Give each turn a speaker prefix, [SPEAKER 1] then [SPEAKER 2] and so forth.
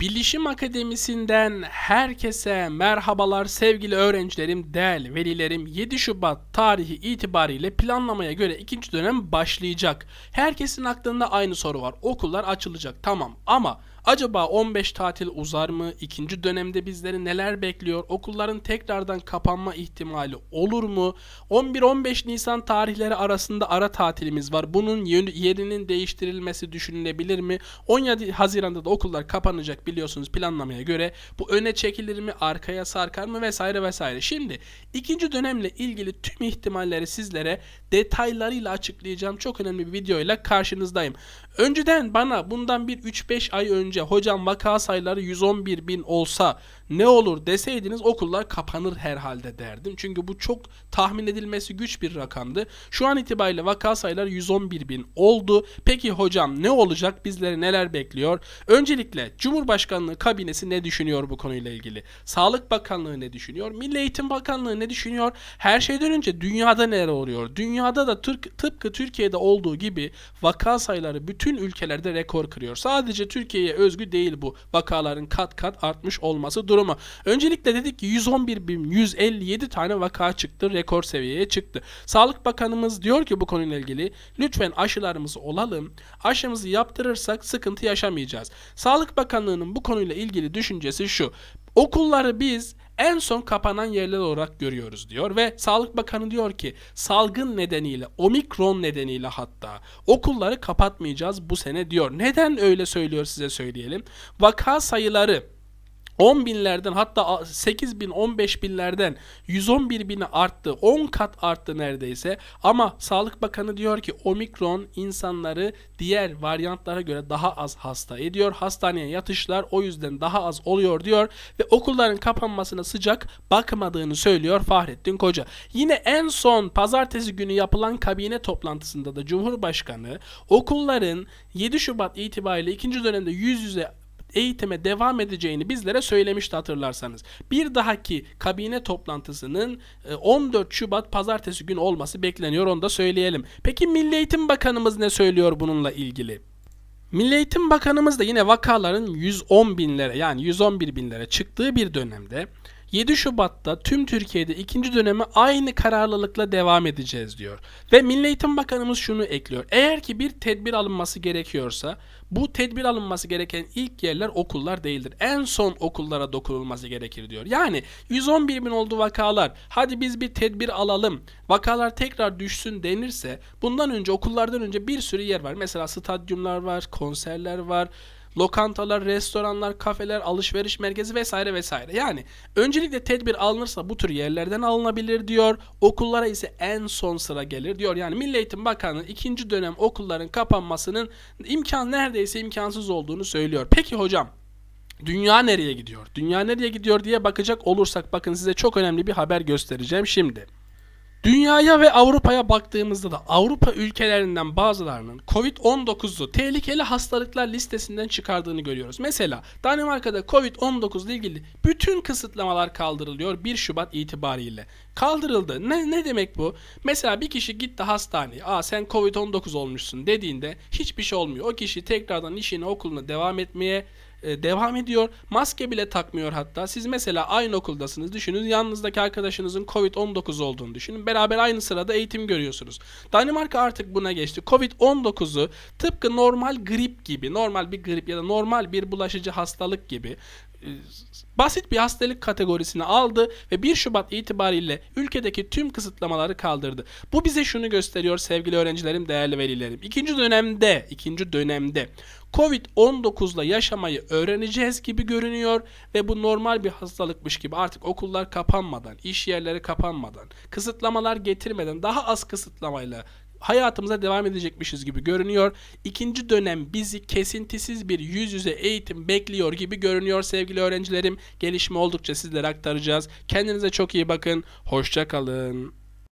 [SPEAKER 1] Bilişim Akademisi'nden herkese merhabalar sevgili öğrencilerim, değerli velilerim. 7 Şubat tarihi itibariyle planlamaya göre ikinci dönem başlayacak. Herkesin aklında aynı soru var. Okullar açılacak tamam ama acaba 15 tatil uzar mı? İkinci dönemde bizleri neler bekliyor? Okulların tekrardan kapanma ihtimali olur mu? 11-15 Nisan tarihleri arasında ara tatilimiz var. Bunun yerinin değiştirilmesi düşünülebilir mi? 17 Haziran'da da okullar kapanacak biliyorsunuz planlamaya göre. Bu öne çekilir mi? Arkaya sarkar mı? Vesaire vesaire. Şimdi ikinci dönemle ilgili tüm ihtimalleri sizlere detaylarıyla açıklayacağım. Çok önemli bir videoyla karşınızdayım. Önceden bana bundan bir 3-5 ay önce hocam vaka sayıları 111 bin olsa ne olur deseydiniz okullar kapanır herhalde derdim. Çünkü bu çok tahmin edilmesi güç bir rakamdı. Şu an itibariyle vaka sayıları 111 bin oldu. Peki hocam ne olacak? Bizleri neler bekliyor? Öncelikle Cumhurbaşkanlığı kabinesi ne düşünüyor bu konuyla ilgili? Sağlık Bakanlığı ne düşünüyor? Milli Eğitim Bakanlığı ne düşünüyor? Her şeyden önce dünyada neler oluyor? Dünyada da tıpkı, tıpkı Türkiye'de olduğu gibi vaka sayıları bütün ülkelerde rekor kırıyor. Sadece Türkiye'ye özgü değil bu vakaların kat kat artmış olması durumu. Öncelikle dedik ki 111.157 tane vaka çıktı. Rekor seviyeye çıktı. Sağlık Bakanımız diyor ki bu konuyla ilgili lütfen aşılarımızı olalım. Aşımızı yaptırırsak sıkıntı yaşamayacağız. Sağlık Bakanlığı'nın bu konuyla ilgili düşüncesi şu. Okulları biz en son kapanan yerler olarak görüyoruz diyor ve Sağlık Bakanı diyor ki salgın nedeniyle omikron nedeniyle hatta okulları kapatmayacağız bu sene diyor. Neden öyle söylüyor size söyleyelim. Vaka sayıları 10 binlerden hatta 8 bin 15 binlerden 111 bini arttı. 10 kat arttı neredeyse. Ama Sağlık Bakanı diyor ki omikron insanları diğer varyantlara göre daha az hasta ediyor. Hastaneye yatışlar o yüzden daha az oluyor diyor ve okulların kapanmasına sıcak bakmadığını söylüyor Fahrettin Koca. Yine en son pazartesi günü yapılan kabine toplantısında da Cumhurbaşkanı okulların 7 Şubat itibariyle ikinci dönemde yüz yüze eğitime devam edeceğini bizlere söylemişti hatırlarsanız. Bir dahaki kabine toplantısının 14 e, Şubat pazartesi günü olması bekleniyor onu da söyleyelim. Peki Milli Eğitim Bakanımız ne söylüyor bununla ilgili? Milli Eğitim Bakanımız da yine vakaların 110 binlere yani 111 binlere çıktığı bir dönemde 7 Şubat'ta tüm Türkiye'de ikinci döneme aynı kararlılıkla devam edeceğiz diyor. Ve Milli Eğitim Bakanımız şunu ekliyor. Eğer ki bir tedbir alınması gerekiyorsa bu tedbir alınması gereken ilk yerler okullar değildir. En son okullara dokunulması gerekir diyor. Yani 111 bin oldu vakalar. Hadi biz bir tedbir alalım. Vakalar tekrar düşsün denirse bundan önce okullardan önce bir sürü yer var. Mesela stadyumlar var, konserler var, lokantalar, restoranlar, kafeler, alışveriş merkezi vesaire vesaire. Yani öncelikle tedbir alınırsa bu tür yerlerden alınabilir diyor. Okullara ise en son sıra gelir diyor. Yani Milli Eğitim Bakanı ikinci dönem okulların kapanmasının imkan neredeyse imkansız olduğunu söylüyor. Peki hocam Dünya nereye gidiyor? Dünya nereye gidiyor diye bakacak olursak bakın size çok önemli bir haber göstereceğim şimdi. Dünyaya ve Avrupa'ya baktığımızda da Avrupa ülkelerinden bazılarının Covid-19'u tehlikeli hastalıklar listesinden çıkardığını görüyoruz. Mesela Danimarka'da Covid-19 ile ilgili bütün kısıtlamalar kaldırılıyor 1 Şubat itibariyle. Kaldırıldı. Ne, ne demek bu? Mesela bir kişi gitti hastaneye. Aa sen Covid-19 olmuşsun dediğinde hiçbir şey olmuyor. O kişi tekrardan işine okuluna devam etmeye devam ediyor. Maske bile takmıyor hatta. Siz mesela aynı okuldasınız. Düşünün yanınızdaki arkadaşınızın Covid-19 olduğunu düşünün. Beraber aynı sırada eğitim görüyorsunuz. Danimarka artık buna geçti. Covid-19'u tıpkı normal grip gibi, normal bir grip ya da normal bir bulaşıcı hastalık gibi e, basit bir hastalık kategorisine aldı ve 1 Şubat itibariyle ülkedeki tüm kısıtlamaları kaldırdı. Bu bize şunu gösteriyor sevgili öğrencilerim, değerli velilerim. İkinci dönemde, ikinci dönemde Covid-19 ile yaşamayı öğreneceğiz gibi görünüyor ve bu normal bir hastalıkmış gibi artık okullar kapanmadan, iş yerleri kapanmadan, kısıtlamalar getirmeden daha az kısıtlamayla hayatımıza devam edecekmişiz gibi görünüyor. İkinci dönem bizi kesintisiz bir yüz yüze eğitim bekliyor gibi görünüyor sevgili öğrencilerim. Gelişme oldukça sizlere aktaracağız. Kendinize çok iyi bakın. Hoşça kalın.